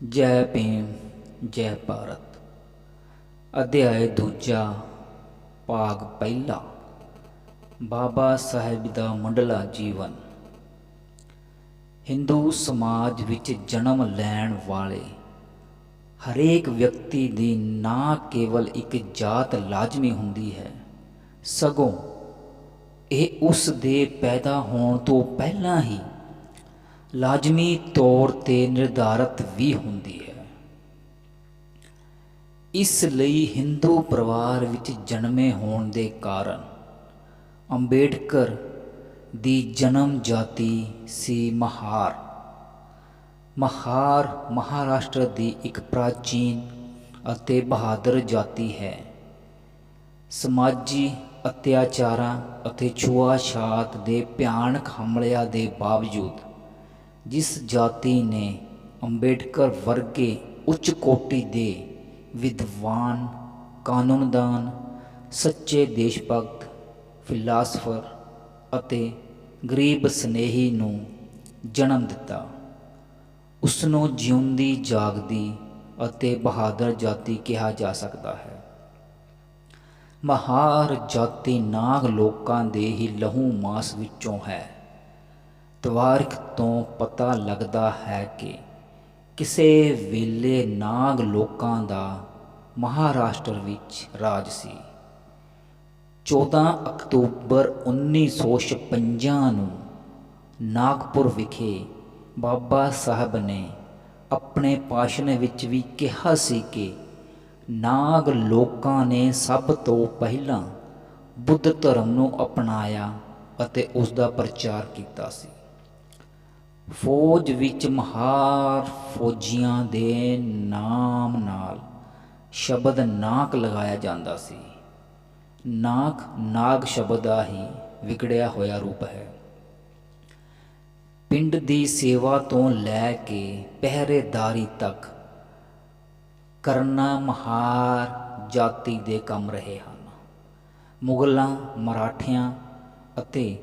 ਜੈ ਭੀਮ, ਜੈ ਭਾਰਤ। ਅਧਿਆਇ ਦੂਜਾ, ਭਾਗ ਪਹਿਲਾ। ਬਾਬਾ ਸਾਹਿਬ ਦਾ ਮੁੱਢਲਾ ਜੀਵਨ। ਹਿੰਦੂ ਸਮਾਜ ਵਿੱਚ ਜਨਮ ਲੈਣ ਵਾਲੇ ਹਰੇਕ ਵਿਅਕਤੀ ਦੀ ਨਾ ਕੇਵਲ ਇੱਕ ਜਾਤ ਲਾਜ਼ਮੀ ਹੁੰਦੀ ਹੈ, ਸਗੋਂ ਇਹ ਉਸ ਦੇ ਪੈਦਾ ਹੋਣ ਤੋਂ ਪਹਿਲਾਂ ਹੀ ਲਾਜ਼ਮੀ ਤੌਰ ਤੇ ਨਿਰਧਾਰਤ ਵੀ ਹੁੰਦੀ ਹੈ। ਇਸ ਲਈ ਹਿੰਦੂ ਪਰਿਵਾਰ ਵਿੱਚ ਜਨਮੇ ਹੋਣ ਦੇ ਕਾਰਨ ਅੰਬੇਡਕਰ ਦੀ ਜਨਮ ਜਾਤੀ ਸੀ ਮਹਾਰ। ਮਹਾਰ ਮਹਾਰਾਸ਼ਟਰ ਦੀ ਇੱਕ ਪ੍ਰਾਚੀਨ ਅਤੇ ਬਹਾਦਰ ਜਾਤੀ ਹੈ। ਸਮਾਜੀ ਅਤਿਆਚਾਰਾਂ ਅਤੇ ਛੁਆਛਾਤ ਦੇ ਭਿਆਨਕ ਹਮਲਿਆਂ ਦੇ ਬਾਵਜੂਦ ਜਿਸ ਜਾਤੀ ਨੇ ਅੰਬੇਡਕਰ ਵਰਗੇ ਉੱਚ ਕੋਟੀ ਦੇ ਵਿਦਵਾਨ, ਕਾਨੂੰਨਦਾਨ, ਸੱਚੇ ਦੇਸ਼ ਭਗਤ ਫਿਲਾਸਫਰ ਅਤੇ ਗਰੀਬ ਸਨੇਹੀ ਨੂੰ ਜਨਮ ਦਿੱਤਾ। ਉਸ ਨੂੰ ਜਿਉਂਦੀ, ਜਾਗਦੀ ਅਤੇ ਬਹਾਦਰ ਜਾਤੀ ਕਿਹਾ ਜਾ ਸਕਦਾ ਹੈ। ਮਹਾਰ ਜਾਤੀ ਨਾਗ ਲੋਕਾਂ ਦੇ ਹੀ ਲਹੂ ਮਾਸ ਵਿੱਚੋਂ ਹੈ। ਤਵਾਰਿਖ ਤੋਂ ਪਤਾ ਲੱਗਦਾ ਹੈ ਕਿ ਕਿਸੇ ਵੇਲੇ ਨਾਗ ਲੋਕਾਂ ਦਾ ਮਹਾਰਾਸ਼ਟਰ ਵਿੱਚ ਰਾਜ ਸੀ। 14 ਅਕਤੂਬਰ 1956 ਨੂੰ ਨਾਗਪੁਰ ਵਿਖੇ ਬਾਬਾ ਸਾਹਿਬ ਨੇ ਆਪਣੇ ਭਾਸ਼ਣ ਵਿੱਚ ਵੀ ਕਿਹਾ ਸੀ ਕਿ ਨਾਗ ਲੋਕਾਂ ਨੇ ਸਭ ਤੋਂ ਪਹਿਲਾਂ ਬੁੱਧ ਧਰਮ ਨੂੰ ਅਪਣਾਇਆ ਅਤੇ ਉਸ ਦਾ ਪ੍ਰਚਾਰ ਕੀਤਾ ਸੀ। ਫੌਜ ਵਿੱਚ ਮਹਾਰ ਫੌਜੀਆਂ ਦੇ ਨਾਮ ਨਾਲ ਸ਼ਬਦ ਨਾਕ ਲਗਾਇਆ ਜਾਂਦਾ ਸੀ। ਨਾਕ ਨਾਗ ਸ਼ਬਦ ਦਾ ਹੀ ਵਿਗੜਿਆ ਹੋਇਆ ਰੂਪ ਹੈ। ਪਿੰਡ ਦੀ ਸੇਵਾ ਤੋਂ ਲੈ ਕੇ ਪਹਿਰੇਦਾਰੀ ਤੱਕ ਕਰਨਾ ਮਹਾਰ ਜਾਤੀ ਦੇ ਕੰਮ ਰਹੇ ਹਨ। ਮੁਗਲਾਂ, ਮਰਾਠਿਆਂ ਅਤੇ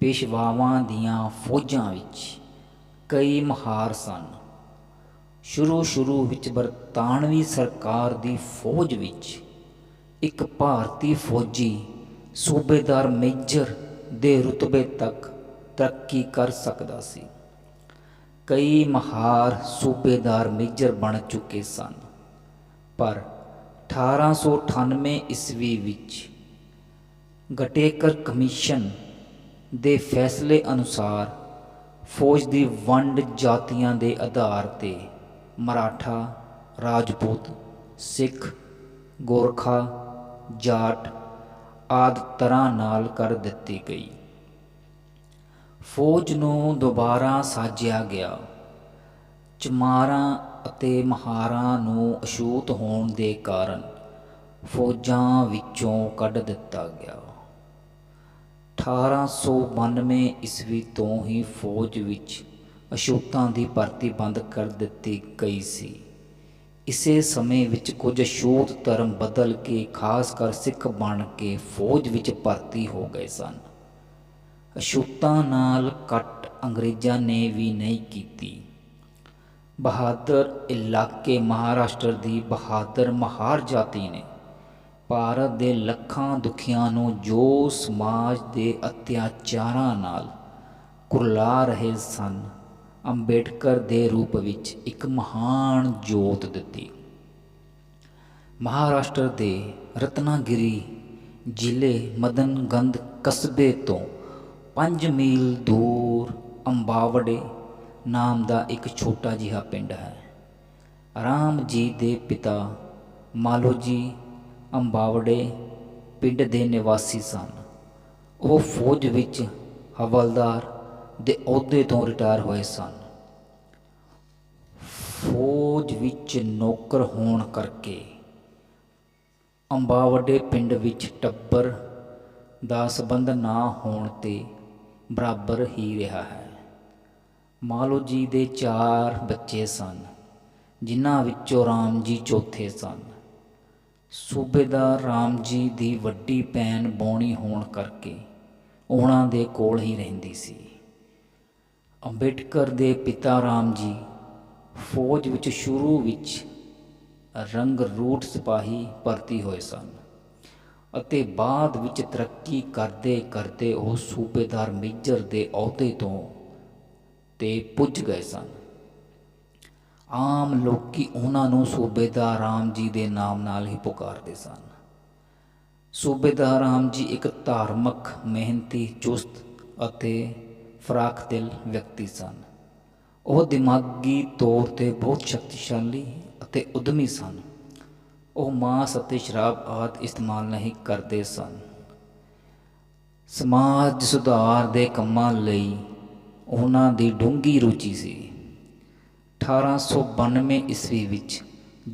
ਪੇਸ਼ਵਾਵਾਂ ਦੀਆਂ ਫੌਜਾਂ ਵਿੱਚ ਕਈ ਮਹਾਰ ਸਨ। ਸ਼ੁਰੂ ਸ਼ੁਰੂ ਵਿੱਚ ਬਰਤਾਨਵੀ ਸਰਕਾਰ ਦੀ ਫੌਜ ਵਿੱਚ ਇੱਕ ਭਾਰਤੀ ਫੌਜੀ, ਸੂਬੇਦਾਰ ਮੇਜਰ ਦੇ ਰੁਤਬੇ ਤੱਕ ਤਰੱਕੀ ਕਰ ਸਕਦਾ ਸੀ। ਕਈ ਮਹਾਰ ਸੂਬੇਦਾਰ ਮੇਜਰ ਬਣ ਚੁੱਕੇ ਸਨ। ਪਰ 1898 ਈਸਵੀ ਵਿੱਚ ਗਟੇਕਰ ਕਮਿਸ਼ਨ ਦੇ ਫੈਸਲੇ ਅਨੁਸਾਰ ਫੌਜ ਦੀ ਵੰਡ ਜਾਤੀਆਂ ਦੇ ਆਧਾਰ ਤੇ ਮਰਾਠਾ, ਰਾਜਪੂਤ, ਸਿੱਖ, ਗੋਰਖਾ, ਜਾਟ ਆਦ ਤਰ੍ਹਾਂ ਨਾਲ ਕਰ ਦਿੱਤੀ ਗਈ। ਫੌਜ ਨੂੰ ਦੁਬਾਰਾ ਸਾਜਿਆ ਗਿਆ। ਚਮਾਰਾਂ ਅਤੇ ਮਹਾਰਾਂ ਨੂੰ ਅਛੂਤ ਹੋਣ ਦੇ ਕਾਰਨ ਫੌਜਾਂ ਵਿੱਚੋਂ ਕੱਢ ਦਿੱਤਾ ਗਿਆ। 1892 ਈਸਵੀ ਤੋਂ ਹੀ ਫੌਜ ਵਿੱਚ ਅਛੂਤਾਂ ਦੀ ਭਰਤੀ ਬੰਦ ਕਰ ਦਿੱਤੀ ਗਈ ਸੀ। ਇਸੇ ਸਮੇਂ ਵਿੱਚ ਕੁਝ ਅਛੂਤ ਧਰਮ ਬਦਲ ਕੇ, ਖਾਸ ਕਰ ਸਿੱਖ ਬਣ ਕੇ ਫੌਜ ਵਿੱਚ ਭਰਤੀ ਹੋ ਗਏ ਸਨ। ਅਛੂਤਾਂ ਨਾਲ ਕੱਟ ਅੰਗਰੇਜ਼ਾਂ ਨੇ ਵੀ ਨਹੀਂ ਕੀਤੀ। ਬਹਾਦਰ ਇਲਾਕੇ ਮਹਾਰਾਸ਼ਟਰ ਦੀ ਬਹਾਦਰ ਮਹਾਰ ਜਾਤੀ ਨੇ। ਭਾਰਤ ਦੇ ਲੱਖਾਂ ਦੁਖੀਆਂ ਨੂੰ ਜੋ ਸਮਾਜ ਦੇ ਅਤਿਆਚਾਰਾਂ ਨਾਲ ਕੁਰਲਾ ਰਹੇ ਸਨ। ਅੰਬੇਡਕਰ ਦੇ ਰੂਪ ਵਿੱਚ ਇੱਕ ਮਹਾਨ ਜੋਤ ਦਿੱਤੀ। ਮਹਾਰਾਸ਼ਟਰ ਦੇ ਰਤਨਾਗਿਰੀ ਜ਼ਿਲ੍ਹੇ ਮਦਨਗੰਧ ਕਸਬੇ ਤੋਂ 5 ਮੀਲ ਦੂਰ ਅੰਬਾਵੜੇ ਨਾਮ ਦਾ ਇੱਕ ਛੋਟਾ ਜਿਹਾ ਪਿੰਡ ਹੈ। ਰਾਮ ਜੀ ਦੇ ਪਿਤਾ ਮਾਲੋ ਜੀ ਅੰਬਾਵੜੇ ਪਿੰਡ ਦੇ ਨਿਵਾਸੀ ਸਨ। ਉਹ ਫੌਜ ਵਿੱਚ ਹਵਲਦਾਰ ਦੇ ਅਹੁਦੇ ਤੋਂ ਰਿਟਾਇਰ ਹੋਏ ਸਨ। ਫੌਜ ਵਿੱਚ ਨੌਕਰ ਹੋਣ ਕਰਕੇ ਅੰਬਾਵੜੇ ਪਿੰਡ ਵਿੱਚ ਟੱਬਰ ਦਾ ਸਬੰਧ ਨਾ ਹੋਣ ਤੇ ਬਰਾਬਰ ਹੀ ਰਿਹਾ ਹੈ। ਮਾਲੋ ਜੀ ਦੇ ਚਾਰ ਬੱਚੇ ਸਨ, ਜਿਨ੍ਹਾਂ ਵਿੱਚੋਂ ਰਾਮ ਜੀ ਚੌਥੇ ਸਨ। ਸੂਬੇਦਾਰ ਰਾਮ ਜੀ ਦੀ ਵੱਡੀ ਭੈਣ ਬੌਣੀ ਹੋਣ ਕਰਕੇ ਉਹਨਾਂ ਦੇ ਕੋਲ ਹੀ ਰਹਿੰਦੀ ਸੀ। ਅੰਬੇਡਕਰ ਦੇ ਪਿਤਾ ਰਾਮ ਜੀ ਫੌਜ ਵਿੱਚ ਸ਼ੁਰੂ ਵਿੱਚ ਰੰਗ ਰੂਟ ਸਿਪਾਹੀ ਭਰਤੀ ਹੋਏ ਸਨ ਅਤੇ ਬਾਅਦ ਵਿੱਚ ਤਰੱਕੀ ਕਰਦੇ ਕਰਦੇ ਉਹ ਸੂਬੇਦਾਰ ਮੇਜਰ ਦੇ ਅਹੁਦੇ ਤੋਂ ਤੇ ਪੁੱਜ ਗਏ ਸਨ। ਆਮ ਲੋਕੀ ਉਹਨਾਂ ਨੂੰ ਸੂਬੇਦਾਰ ਰਾਮ ਜੀ ਦੇ ਨਾਮ ਨਾਲ ਹੀ ਪੁਕਾਰਦੇ ਸਨ। ਸੂਬੇਦਾਰ ਰਾਮ ਜੀ ਇੱਕ ਧਾਰਮਿਕ, ਮਿਹਨਤੀ, ਚੁਸਤ ਅਤੇ ਫਰਾਖ ਦਿਲ ਵਿਅਕਤੀ ਸਨ। ਉਹ ਦਿਮਾਗੀ ਤੌਰ ਤੇ ਬਹੁਤ ਸ਼ਕਤੀਸ਼ਾਲੀ ਅਤੇ ਉਦਮੀ ਸਨ। ਉਹ ਮਾਸ ਅਤੇ ਸ਼ਰਾਬ ਆਦਿ ਇਸਤੇਮਾਲ ਨਹੀਂ ਕਰਦੇ ਸਨ। ਸਮਾਜ ਸੁਧਾਰ ਦੇ ਕੰਮਾਂ ਲਈ ਉਹਨਾਂ ਦੀ ਡੂੰਘੀ ਰੁਚੀ ਸੀ। 1892 ਈਸਵੀ ਵਿੱਚ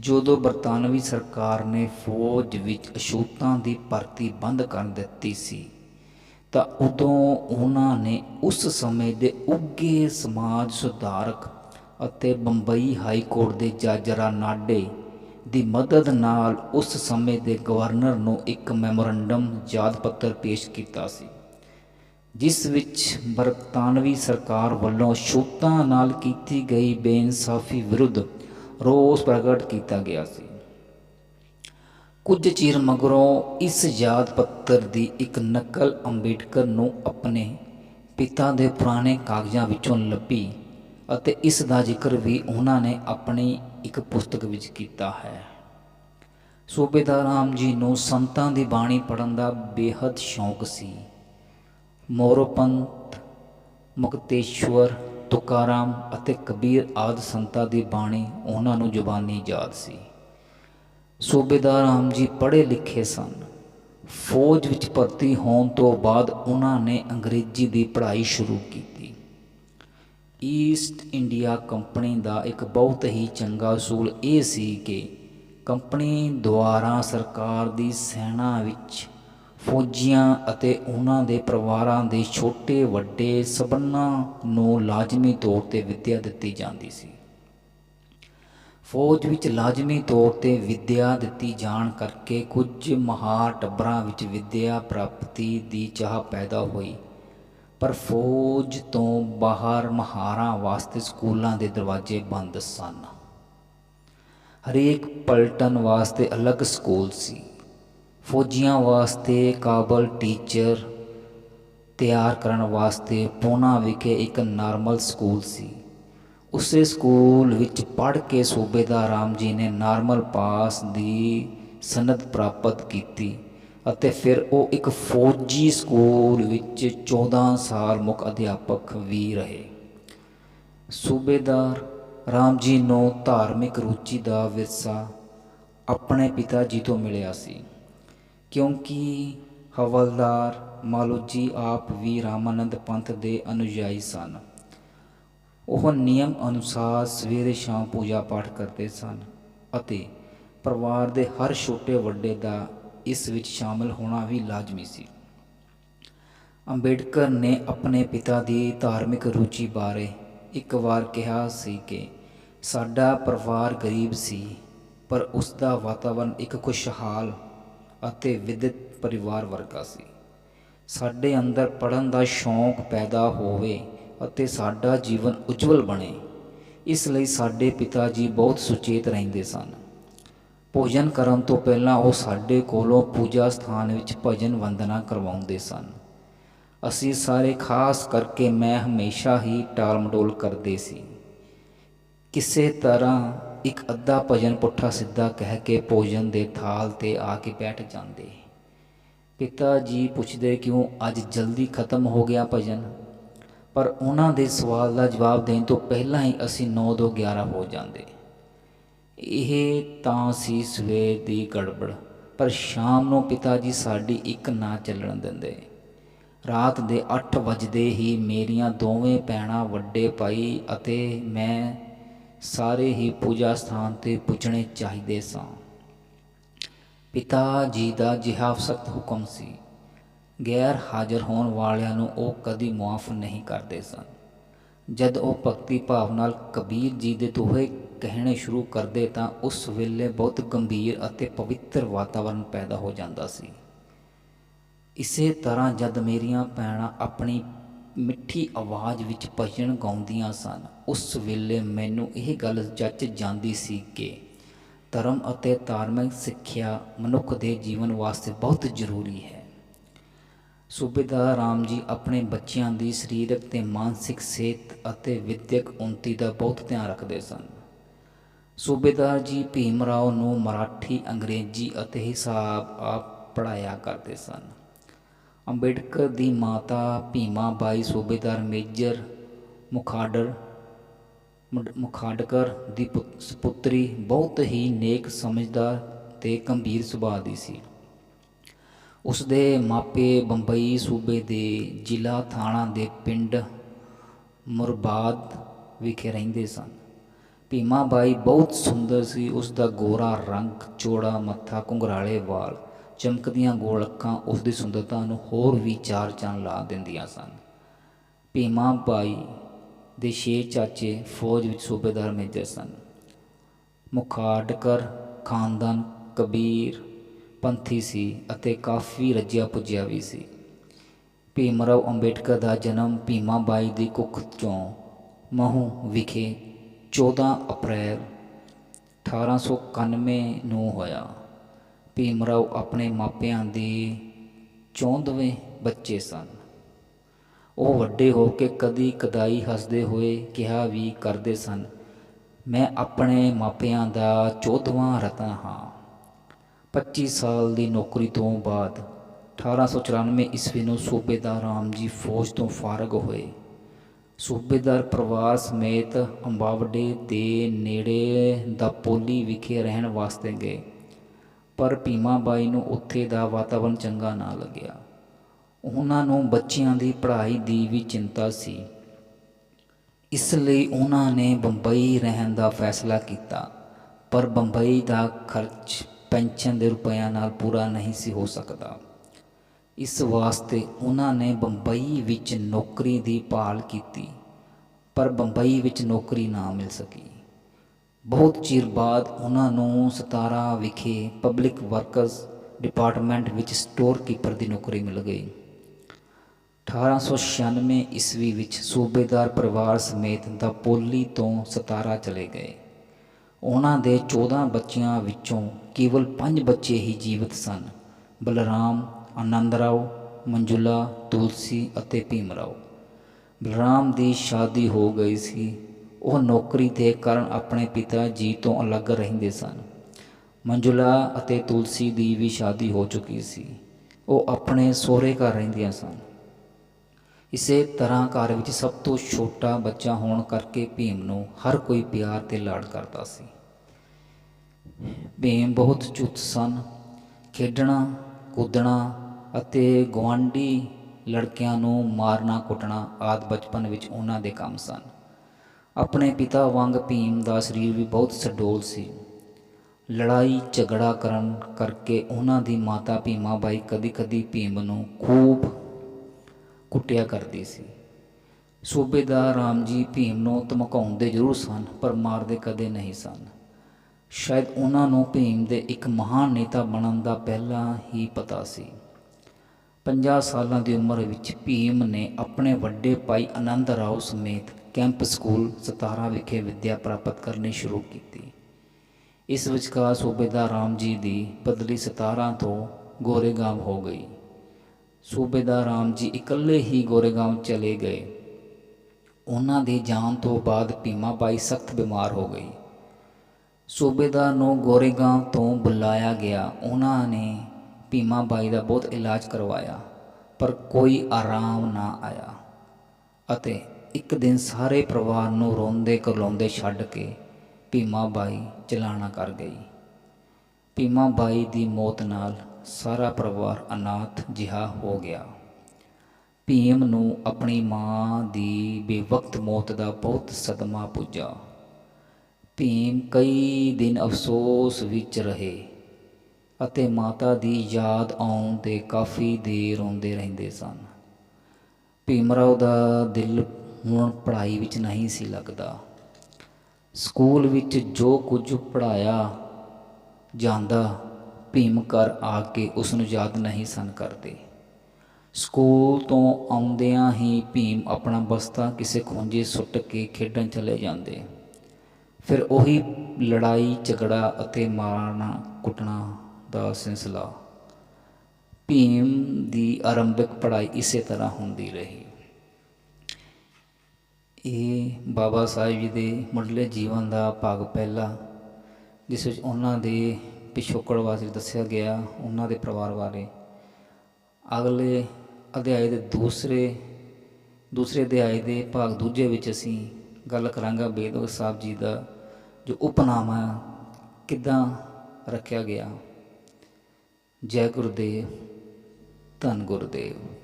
ਜਦੋਂ ਬਰਤਾਨਵੀ ਸਰਕਾਰ ਨੇ ਫੌਜ ਵਿੱਚ ਅਛੂਤਾਂ ਦੀ ਭਰਤੀ ਬੰਦ ਕਰ ਦਿੱਤੀ ਸੀ, ਤਾਂ ਉਦੋਂ ਉਹਨਾਂ ਨੇ ਉਸ ਸਮੇਂ ਦੇ ਉੱਘੇ ਸਮਾਜ ਸੁਧਾਰਕ ਅਤੇ ਬੰਬਈ ਹਾਈ ਕੋਰਟ ਦੇ ਜੱਜ ਰਾਨਾਡੇ ਦੀ ਮਦਦ ਨਾਲ ਉਸ ਸਮੇਂ ਦੇ ਗਵਰਨਰ ਨੂੰ ਇੱਕ ਮੈਮੋਰੰਡਮ ਯਾਦ ਪੱਤਰ ਪੇਸ਼ ਕੀਤਾ ਸੀ। ਜਿਸ ਵਿੱਚ ਬਰਤਾਨਵੀ ਸਰਕਾਰ ਵੱਲੋਂ ਛੂਤਾਂ ਨਾਲ ਕੀਤੀ ਗਈ ਬੇਇਨਸਾਫੀ ਵਿਰੁੱਧ ਰੋਸ ਪ੍ਰਗਟ ਕੀਤਾ ਗਿਆ ਸੀ। ਕੁਝ ਚਿਰ ਮਗਰੋਂ ਇਸ ਯਾਦ ਪੱਤਰ ਦੀ ਇੱਕ ਨਕਲ ਅੰਬੇਡਕਰ ਨੂੰ ਆਪਣੇ ਪਿਤਾ ਦੇ ਪੁਰਾਣੇ ਕਾਗਜ਼ਾਂ ਵਿੱਚੋਂ ਲੱਭੀ ਅਤੇ ਇਸ ਦਾ ਜ਼ਿਕਰ ਵੀ ਉਹਨਾਂ ਨੇ ਆਪਣੀ ਇੱਕ ਪੁਸਤਕ ਵਿੱਚ ਕੀਤਾ ਹੈ। ਸੂਬੇਦਾਰ ਰਾਮ ਜੀ ਨੂੰ ਸੰਤਾਂ ਦੀ ਬਾਣੀ ਪੜ੍ਹਨ ਦਾ ਬੇਹੱਦ ਸ਼ੌਂਕ ਸੀ। ਮੋਰੋਪੰਤ ਮੁਕਤੇਸ਼ਵਰ, ਤੁਕਾਰਾਮ ਅਤੇ ਕਬੀਰ ਆਦਿ ਸੰਤਾਂ ਦੀ ਬਾਣੀ ਉਹਨਾਂ ਨੂੰ ਜ਼ੁਬਾਨੀ ਯਾਦ ਸੀ। ਸੂਬੇਦਾਰ ਰਾਮ ਜੀ ਪੜ੍ਹੇ ਲਿਖੇ ਸਨ। ਫੌਜ ਵਿੱਚ ਭਰਤੀ ਹੋਣ ਤੋਂ ਬਾਅਦ ਉਹਨਾਂ ਨੇ ਅੰਗਰੇਜ਼ੀ ਦੀ ਪੜ੍ਹਾਈ ਸ਼ੁਰੂ ਕੀਤੀ। ਈਸਟ ਇੰਡੀਆ ਕੰਪਨੀ ਦਾ ਇੱਕ ਬਹੁਤ ਹੀ ਚੰਗਾ ਅਸੂਲ ਇਹ ਸੀ ਕਿ ਕੰਪਨੀ ਦੁਆਰਾ ਸਰਕਾਰ ਦੀ ਸੈਨਾ ਵਿੱਚ ਫੌਜੀਆਂ ਅਤੇ ਉਹਨਾਂ ਦੇ ਪਰਿਵਾਰਾਂ ਦੇ ਛੋਟੇ ਵੱਡੇ ਸਭਨਾਂ ਨੂੰ ਲਾਜ਼ਮੀ ਤੌਰ ਤੇ ਵਿੱਦਿਆ ਦਿੱਤੀ ਜਾਂਦੀ ਸੀ। ਫੌਜ ਵਿੱਚ ਲਾਜ਼ਮੀ ਤੌਰ ਤੇ ਵਿੱਦਿਆ ਦਿੱਤੀ ਜਾਣ ਕਰਕੇ ਕੁਝ ਮਹਾਰ ਟੱਬਰਾਂ ਵਿੱਚ ਵਿੱਦਿਆ ਪ੍ਰਾਪਤੀ ਦੀ ਚਾਹ ਪੈਦਾ ਹੋਈ। ਪਰ ਫੌਜ ਤੋਂ ਬਾਹਰ ਮਹਾਰਾਂ ਵਾਸਤੇ ਸਕੂਲਾਂ ਦੇ ਦਰਵਾਜ਼ੇ ਬੰਦ ਸਨ। ਹਰੇਕ ਪਲਟਨ ਵਾਸਤੇ ਅਲੱਗ ਸਕੂਲ ਸੀ। ਫੌਜੀਆਂ ਵਾਸਤੇ ਕਾਬਲ ਟੀਚਰ ਤਿਆਰ ਕਰਨ ਵਾਸਤੇ ਪੂਨਾ ਵਿਖੇ ਇੱਕ ਨਾਰਮਲ ਸਕੂਲ ਸੀ। ਉਸੇ ਸਕੂਲ ਵਿੱਚ ਪੜ੍ਹ ਕੇ ਸੂਬੇਦਾਰ ਰਾਮ ਜੀ ਨੇ ਨਾਰਮਲ ਪਾਸ ਦੀ ਸਨਦ ਪ੍ਰਾਪਤ ਕੀਤੀ ਅਤੇ ਫਿਰ ਉਹ ਇੱਕ ਫੌਜੀ ਸਕੂਲ ਵਿੱਚ 14 ਸਾਲ ਮੁੱਖ ਅਧਿਆਪਕ ਵੀ ਰਹੇ। ਸੂਬੇਦਾਰ ਰਾਮ ਜੀ ਨੂੰ ਧਾਰਮਿਕ ਰੁਚੀ ਦਾ ਵਿਰਸਾ ਆਪਣੇ ਪਿਤਾ ਜੀ ਤੋਂ ਮਿਲਿਆ ਸੀ। ਕਿਉਂਕਿ ਹਵਲਦਾਰ ਮਾਲੋਜੀ ਆਪ ਵੀ ਰਾਮਾਨੰਦ ਪੰਥ ਦੇ ਅਨੁਯਾਈ ਸਨ। ਉਹ ਨਿਯਮ ਅਨੁਸਾਰ ਸਵੇਰੇ ਸ਼ਾਮ ਪੂਜਾ ਪਾਠ ਕਰਦੇ ਸਨ ਅਤੇ ਪਰਿਵਾਰ ਦੇ ਹਰ ਛੋਟੇ ਵੱਡੇ ਦਾ ਇਸ ਵਿੱਚ ਸ਼ਾਮਲ ਹੋਣਾ ਵੀ ਲਾਜ਼ਮੀ ਸੀ। ਅੰਬੇਡਕਰ ਨੇ ਆਪਣੇ ਪਿਤਾ ਦੀ ਧਾਰਮਿਕ ਰੁਚੀ ਬਾਰੇ ਇੱਕ ਵਾਰ ਕਿਹਾ ਸੀ ਕਿ ਸਾਡਾ ਪਰਿਵਾਰ ਗਰੀਬ ਸੀ, ਪਰ ਉਸ ਦਾ ਵਾਤਾਵਰਣ ਇੱਕ ਖੁਸ਼ਹਾਲ ਅਤੇ ਵਿਦਿਤ ਪਰਿਵਾਰ ਵਰਗਾ ਸੀ। ਸਾਡੇ ਅੰਦਰ ਪੜਨ ਦਾ ਸ਼ੌਂਕ ਪੈਦਾ ਹੋਵੇ ਅਤੇ ਸਾਡਾ ਜੀਵਨ ਉਜਵਲ ਬਣੇ, ਇਸ ਲਈ ਸਾਡੇ ਪਿਤਾ ਜੀ ਬਹੁਤ ਸੁਚੇਤ ਰਹਿੰਦੇ ਸਨ। ਭੋਜਨ ਕਰਨ ਤੋਂ ਪਹਿਲਾਂ ਉਹ ਸਾਡੇ ਕੋਲੋਂ ਪੂਜਾ ਸਥਾਨ ਵਿੱਚ ਭਜਨ ਵੰਦਨਾ ਕਰਵਾਉਂਦੇ ਸਨ। ਅਸੀਂ ਸਾਰੇ ਖਾਸ ਕਰਕੇ ਮੈਂ ਹਮੇਸ਼ਾ ਹੀ ਟਾਲ ਮਟੋਲ ਕਰਦੇ ਸੀ। ਕਿਸੇ ਤਰ੍ਹਾਂ ਇੱਕ ਅੱਧਾ ਭਜਨ ਪੁੱਠਾ ਸਿੱਧਾ ਕਹਿ ਕੇ ਭੋਜਨ ਦੇ ਥਾਲ ਤੇ ਆ ਕੇ ਬੈਠ ਜਾਂਦੇ। ਪਿਤਾ ਜੀ ਪੁੱਛਦੇ ਕਿਉਂ ਅੱਜ ਜਲਦੀ ਖਤਮ ਹੋ ਗਿਆ ਭਜਨ? ਪਰ ਉਹਨਾਂ ਦੇ ਸਵਾਲ ਦਾ ਜਵਾਬ ਦੇਣ ਤੋਂ ਪਹਿਲਾਂ ਹੀ ਅਸੀਂ 9 ਤੋਂ 11 ਹੋ ਜਾਂਦੇ। ਇਹ ਤਾਂ ਸੀ ਸਵੇਰ ਦੀ ਗੜਬੜ, ਪਰ ਸ਼ਾਮ ਨੂੰ ਪਿਤਾ ਜੀ ਸਾਡੀ ਇੱਕ ਨਾ ਚੱਲਣ ਦਿੰਦੇ। ਰਾਤ ਦੇ 8 ਵਜਦੇ ਹੀ ਮੇਰੀਆਂ ਦੋਵੇਂ ਭੈਣਾਂ ਵੱਡੇ ਭਾਈ ਅਤੇ ਮੈਂ ਸਾਰੇ ਹੀ ਪੂਜਾ ਸਥਾਨ ਤੇ ਪੁੱਜਣੇ ਚਾਹੀਦੇ ਸਾਂ। ਪਿਤਾ ਜੀ ਦਾ ਜਿਹਾ ਸਖਤ ਹੁਕਮ ਸੀ। ਗੈਰ ਹਾਜ਼ਰ ਹੋਣ ਵਾਲਿਆਂ ਨੂੰ ਉਹ ਕਦੀ ਮਾਫ ਨਹੀਂ ਕਰਦੇ ਸਨ। ਜਦ ਉਹ ਭਗਤੀ ਭਾਵ ਨਾਲ ਕਬੀਰ ਜੀ ਦੇ ਦੋਹੇ ਕਹਿਣੇ ਸ਼ੁਰੂ ਕਰਦੇ ਤਾਂ ਉਸ ਵੇਲੇ ਬਹੁਤ ਗੰਭੀਰ ਅਤੇ ਪਵਿੱਤਰ ਵਾਤਾਵਰਣ ਪੈਦਾ ਹੋ ਜਾਂਦਾ ਸੀ। ਇਸੇ ਤਰ੍ਹਾਂ ਜਦ ਮੇਰੀਆਂ ਭੈਣਾਂ ਆਪਣੀ ਮਿੱਠੀ ਆਵਾਜ਼ ਵਿੱਚ ਭਜਨ ਗਾਉਂਦੀਆਂ ਸਨ। ਉਸ ਵੇਲੇ ਮੈਨੂੰ ਇਹ ਗੱਲ ਜੱਚ ਜਾਂਦੀ ਸੀ ਕਿ ਧਰਮ ਅਤੇ ਧਾਰਮਿਕ ਸਿੱਖਿਆ ਮਨੁੱਖ ਦੇ ਜੀਵਨ ਵਾਸਤੇ ਬਹੁਤ ਜ਼ਰੂਰੀ ਹੈ। ਸੂਬੇਦਾਰ ਰਾਮ ਜੀ ਆਪਣੇ ਬੱਚਿਆਂ ਦੀ ਸਰੀਰਕ ਤੇ ਮਾਨਸਿਕ ਸਿਹਤ ਅਤੇ ਵਿਦਿਅਕ ਉન્નਤੀ ਦਾ ਬਹੁਤ ਧਿਆਨ ਰੱਖਦੇ ਸਨ। ਸੂਬੇਦਾਰ ਜੀ ਭੀਮ ਰਾਓ ਨੂੰ ਮਰਾਠੀ, ਅੰਗਰੇਜ਼ੀ ਅਤੇ ਹਿਸਾਬ ਆਪ ਪੜਾਇਆ ਕਰਦੇ ਸਨ। ਅੰਬੇਡਕਰ ਦੀ ਮਾਤਾ ਭੀਮਾ ਬਾਈ ਸੂਬੇਦਾਰ ਮੇਜਰ ਮੁਖਾਡਰ ਮੁਖਾਡਕਰ ਦੀ ਪੁੱਤ- ਸੁਪੁੱਤਰੀ ਬਹੁਤ ਹੀ ਨੇਕ ਸਮਝਦਾਰ ਤੇ ਗੰਭੀਰ ਸੁਭਾਅ ਦੀ ਸੀ। ਉਸ ਦੇ ਮਾਪੇ ਬੰਬਈ ਸੂਬੇ ਦੇ ਜ਼ਿਲ੍ਹਾ ਥਾਣਾ ਦੇ ਪਿੰਡ ਮੁਰਬਾਦ ਵਿਖੇ ਰਹਿੰਦੇ ਸਨ। ਭੀਮਾ ਬਾਈ ਬਹੁਤ ਸੁੰਦਰ ਸੀ ਉਸ ਦਾ ਗੋਰਾ ਰੰਗ, ਚੌੜਾ ਮੱਥਾ ਘੁੰਗਰਾਲੇ ਵਾਲ ਚਮਕਦੀਆਂ ਗੋਲ ਅੱਖਾਂ ਉਸ ਦੀ ਸੁੰਦਰਤਾ ਨੂੰ ਹੋਰ ਵੀ ਚਾਰ ਚੰਨ ਲਾ ਦਿੰਦੀਆਂ ਸਨ। ਭੀਮਾ ਬਾਈ ਦੇ ਛੇ ਚਾਚੇ ਫੌਜ ਵਿੱਚ ਸੂਬੇਦਾਰ ਮੇਜਰ ਸਨ। ਮੁਖਾਡਕਰ, ਖਾਨਦਾਨ, ਕਬੀਰ, ਪੰਥੀ ਸੀ ਅਤੇ ਕਾਫੀ ਰੱਜਿਆ ਪੁੱਜਿਆ ਵੀ ਸੀ। ਭੀਮਰਾਓ ਅੰਬੇਡਕਰ ਦਾ ਜਨਮ ਭੀਮਾ ਬਾਈ ਦੀ ਕੁੱਖ ਚੋਂ ਮਹੂ ਵਿਖੇ 14 ਅਪ੍ਰੈਲ 1891 ਨੂੰ ਹੋਇਆ। ਭੀਮਰਾਓ ਆਪਣੇ ਮਾਪਿਆਂ ਦੇ 14ਵੇਂ ਬੱਚੇ ਸਨ। ਉਹ ਵੱਡੇ ਹੋ ਕੇ ਕਦੀ ਕਦਾਈ ਹੱਸਦੇ ਹੋਏ ਕਿਹਾ ਵੀ ਕਰਦੇ ਸਨ, ਮੈਂ ਆਪਣੇ ਮਾਪਿਆਂ ਦਾ 14ਵਾਂ ਰਤਨ ਹਾਂ। 25 ਸਾਲ ਦੀ ਨੌਕਰੀ ਤੋਂ ਬਾਅਦ 1894 ਈਸਵੀ ਨੂੰ ਸੂਬੇਦਾਰ ਰਾਮ ਜੀ ਫੌਜ ਤੋਂ ਫਾਰਗ ਹੋਏ। ਸੂਬੇਦਾਰ ਪਰਿਵਾਰ ਸਮੇਤ ਅੰਬਾਵਡੇ ਦੇ ਨੇੜੇ ਦਾਪੋਲੀ ਵਿਖੇ ਰਹਿਣ ਵਾਸਤੇ ਗਏ। ਪਰ ਭੀਮਾ ਬਾਈ ਨੂੰ ਉੱਥੇ ਦਾ ਵਾਤਾਵਰਣ ਚੰਗਾ ਨਾ ਲੱਗਿਆ। ਉਹਨਾਂ ਨੂੰ ਬੱਚਿਆਂ ਦੀ ਪੜ੍ਹਾਈ ਦੀ ਵੀ ਚਿੰਤਾ ਸੀ। ਇਸ ਲਈ ਉਹਨਾਂ ਨੇ ਬੰਬਈ ਰਹਿਣ ਦਾ ਫੈਸਲਾ ਕੀਤਾ। ਪਰ ਬੰਬਈ ਦਾ ਖਰਚ ਪੈਨਸ਼ਨ ਦੇ ਰੁਪਿਆਂ ਨਾਲ ਪੂਰਾ ਨਹੀਂ ਸੀ ਹੋ ਸਕਦਾ। ਇਸ ਵਾਸਤੇ ਉਹਨਾਂ ਨੇ ਬੰਬਈ ਵਿੱਚ ਨੌਕਰੀ ਦੀ ਭਾਲ ਕੀਤੀ। ਪਰ ਬੰਬਈ ਵਿੱਚ ਨੌਕਰੀ ਨਾ ਮਿਲ ਸਕੀ। ਬਹੁਤ ਚਿਰ ਬਾਅਦ ਉਹਨਾਂ ਨੂੰ 17 ਵਿਖੇ ਪਬਲਿਕ ਵਰਕਸ ਡਿਪਾਰਟਮੈਂਟ ਵਿੱਚ ਸਟੋਰ ਕੀਪਰ ਦੀ ਨੌਕਰੀ ਮਿਲ ਗਈ। 1896 ਈਸਵੀ ਵਿੱਚ ਸੂਬੇਦਾਰ ਪਰਿਵਾਰ ਸਮੇਤ ਦਾਪੋਲੀ ਤੋਂ ਸਤਾਰਾ ਚਲੇ ਗਏ। ਉਹਨਾਂ ਦੇ 14 ਬੱਚਿਆਂ ਵਿੱਚੋਂ ਕੇਵਲ 5 ਬੱਚੇ ਹੀ ਜੀਵਤ ਸਨ। ਬਲਰਾਮ, ਆਨੰਦ ਰਾਓ, ਮੰਜੂਲਾ, ਤੁਲਸੀ ਅਤੇ ਭੀਮ ਰਾਓ। ਬਲਰਾਮ ਦੀ ਸ਼ਾਦੀ ਹੋ ਗਈ ਸੀ ਉਹ ਨੌਕਰੀ ਦੇ ਕਾਰਨ ਆਪਣੇ ਪਿਤਾ ਜੀ ਤੋਂ ਅਲੱਗ ਰਹਿੰਦੇ ਸਨ। ਮੰਜੂਲਾ ਅਤੇ ਤੁਲਸੀ ਦੀ ਵੀ ਸ਼ਾਦੀ ਹੋ ਚੁੱਕੀ ਸੀ। ਉਹ ਆਪਣੇ ਸਹੁਰੇ ਘਰ ਰਹਿੰਦੀਆਂ ਸਨ। ਇਸੇ ਤਰ੍ਹਾਂ ਘਰ ਵਿੱਚ ਸਭ ਤੋਂ ਛੋਟਾ ਬੱਚਾ ਹੋਣ ਕਰਕੇ ਭੀਮ ਨੂੰ ਹਰ ਕੋਈ ਪਿਆਰ ਤੇ ਲਾਡ ਕਰਦਾ ਸੀ। ਭੀਮ ਬਹੁਤ ਚੁੱਤ ਸਨ। ਖੇਡਣਾ, ਕੁੱਦਣਾ ਅਤੇ ਗੁਆਂਢੀ ਲੜਕਿਆਂ ਨੂੰ ਮਾਰਨਾ ਕੁੱਟਣਾ ਆਦ ਬਚਪਨ ਵਿੱਚ ਉਹਨਾਂ ਦੇ ਕੰਮ ਸਨ। ਆਪਣੇ ਪਿਤਾ ਵਾਂਗ ਭੀਮ ਦਾ ਸਰੀਰ ਵੀ ਬਹੁਤ ਸਡੋਲ ਸੀ। ਲੜਾਈ ਝਗੜਾ ਕਰਨ ਕਰਕੇ ਉਹਨਾਂ ਦੀ ਮਾਤਾ ਭੀਮਾ ਬਾਈ ਕਦੀ-ਕਦੀ ਭੀਮ ਨੂੰ ਖੂਬ ਕੁੱਟਿਆ ਕਰਦੀ ਸੀ। ਸੂਬੇਦਾਰ ਰਾਮ ਜੀ ਭੀਮ ਨੂੰ ਧਮਕਾਉਂਦੇ ਜ਼ਰੂਰ ਸਨ, ਪਰ ਮਾਰਦੇ ਕਦੇ ਨਹੀਂ ਸਨ। ਸ਼ਾਇਦ ਉਹਨਾਂ ਨੂੰ ਭੀਮ ਦੇ ਇੱਕ ਮਹਾਨ ਨੇਤਾ ਬਣਨ ਦਾ ਪਹਿਲਾਂ ਹੀ ਪਤਾ ਸੀ। 50 ਸਾਲਾਂ ਦੀ ਉਮਰ ਵਿੱਚ ਭੀਮ ਨੇ ਆਪਣੇ ਵੱਡੇ ਭਾਈ ਆਨੰਦ ਰਾਓ ਸਮੇਤ ਕੈਂਪ ਸਕੂਲ 17 ਵਿਖੇ ਵਿੱਦਿਆ ਪ੍ਰਾਪਤ ਕਰਨੀ ਸ਼ੁਰੂ ਕੀਤੀ। ਇਸ ਵਿਚਕਾਰ ਸੂਬੇਦਾਰ ਰਾਮ ਜੀ ਦੀ ਬਦਲੀ 17 ਤੋਂ ਗੋਰੇਗਾਂਵ ਹੋ ਗਈ। ਸੂਬੇਦਾਰ ਰਾਮ ਜੀ ਇਕੱਲੇ ਹੀ ਗੋਰੇਗਾਂਵ ਚਲੇ ਗਏ। ਉਹਨਾਂ ਦੀ ਜਾਣ ਤੋਂ ਬਾਅਦ ਭੀਮਾ ਬਾਈ ਸਖਤ ਬਿਮਾਰ ਹੋ ਗਈ। ਸੂਬੇਦਾਰ ਨੂੰ ਗੋਰੇਗਾਂਵ ਤੋਂ ਬੁਲਾਇਆ ਗਿਆ। ਉਹਨਾਂ ਨੇ ਭੀਮਾ ਬਾਈ ਦਾ ਬਹੁਤ ਇਲਾਜ ਕਰਵਾਇਆ, ਪਰ ਕੋਈ ਆਰਾਮ ਨਾ ਆਇਆ ਅਤੇ ਇੱਕ ਦਿਨ ਸਾਰੇ ਪਰਿਵਾਰ ਨੂੰ ਰੋਂਦੇ ਕਰਲਾਉਂਦੇ ਛੱਡ ਕੇ ਭੀਮਾ ਬਾਈ ਚਲਾਣਾ ਕਰ ਗਈ। ਭੀਮਾ ਬਾਈ ਦੀ ਮੌਤ ਨਾਲ ਸਾਰਾ ਪਰਿਵਾਰ ਅਨਾਥ ਜਿਹਾ ਹੋ ਗਿਆ। ਭੀਮ ਨੂੰ ਆਪਣੀ ਮਾਂ ਦੀ ਬੇਵਕਤ ਮੌਤ ਦਾ ਬਹੁਤ ਸਦਮਾ ਪੁੱਜਾ। ਭੀਮ ਕਈ ਦਿਨ ਅਫਸੋਸ ਵਿੱਚ ਰਹੇ ਅਤੇ ਮਾਤਾ ਦੀ ਯਾਦ ਆਉਣ ਤੇ ਕਾਫੀ ਦੇਰ ਰੋਂਦੇ ਰਹਿੰਦੇ ਸਨ। ਭੀਮਰਾਓ ਦਾ ਦਿਲ ਹੁਣ ਪੜ੍ਹਾਈ ਵਿੱਚ ਨਹੀਂ ਸੀ ਲੱਗਦਾ। ਸਕੂਲ ਵਿੱਚ ਜੋ ਕੁਝ ਪੜ੍ਹਾਇਆ ਜਾਂਦਾ, ਭੀਮ ਘਰ ਆ ਕੇ ਉਸ ਨੂੰ ਯਾਦ ਨਹੀਂ ਸਨ ਕਰਦੇ। ਸਕੂਲ ਤੋਂ ਆਉਂਦਿਆਂ ਹੀ ਭੀਮ ਆਪਣਾ ਬਸਤਾ ਕਿਸੇ ਖੂੰਜੇ ਸੁੱਟ ਕੇ ਖੇਡਣ ਚਲੇ ਜਾਂਦੇ। ਫਿਰ ਉਹੀ ਲੜਾਈ, ਝਗੜਾ ਅਤੇ ਮਾਰਨਾ ਕੁੱਟਣਾ ਦਾ ਸਿਲਸਿਲਾ। ਭੀਮ ਦੀ ਆਰੰਭਿਕ ਪੜ੍ਹਾਈ ਇਸੇ ਤਰ੍ਹਾਂ ਹੁੰਦੀ ਰਹੀ। ਇਹ ਬਾਬਾ ਸਾਹਿਬ ਜੀ ਦੇ ਮੁੱਢਲੇ ਜੀਵਨ ਦਾ ਭਾਗ ਪਹਿਲਾ, ਜਿਸ ਵਿੱਚ ਉਹਨਾਂ ਦੇ ਪਿਛੋਕੜ ਬਾਰੇ ਦੱਸਿਆ ਗਿਆ, ਉਹਨਾਂ ਦੇ ਪਰਿਵਾਰ ਬਾਰੇ। ਅਗਲੇ ਅਧਿਆਇ ਦੇ ਦੂਸਰੇ ਦੂਸਰੇ ਅਧਿਆਏ ਦੇ ਭਾਗ ਦੂਜੇ ਵਿੱਚ ਅਸੀਂ ਗੱਲ ਕਰਾਂਗਾ ਬੇਦਵ ਸਾਹਿਬ ਜੀ ਦਾ, ਜੋ ਉਪਨਾਮ ਹੈ ਕਿੱਦਾਂ ਰੱਖਿਆ ਗਿਆ। ਜੈ ਗੁਰਦੇਵ, ਧੰਨ ਗੁਰਦੇਵ।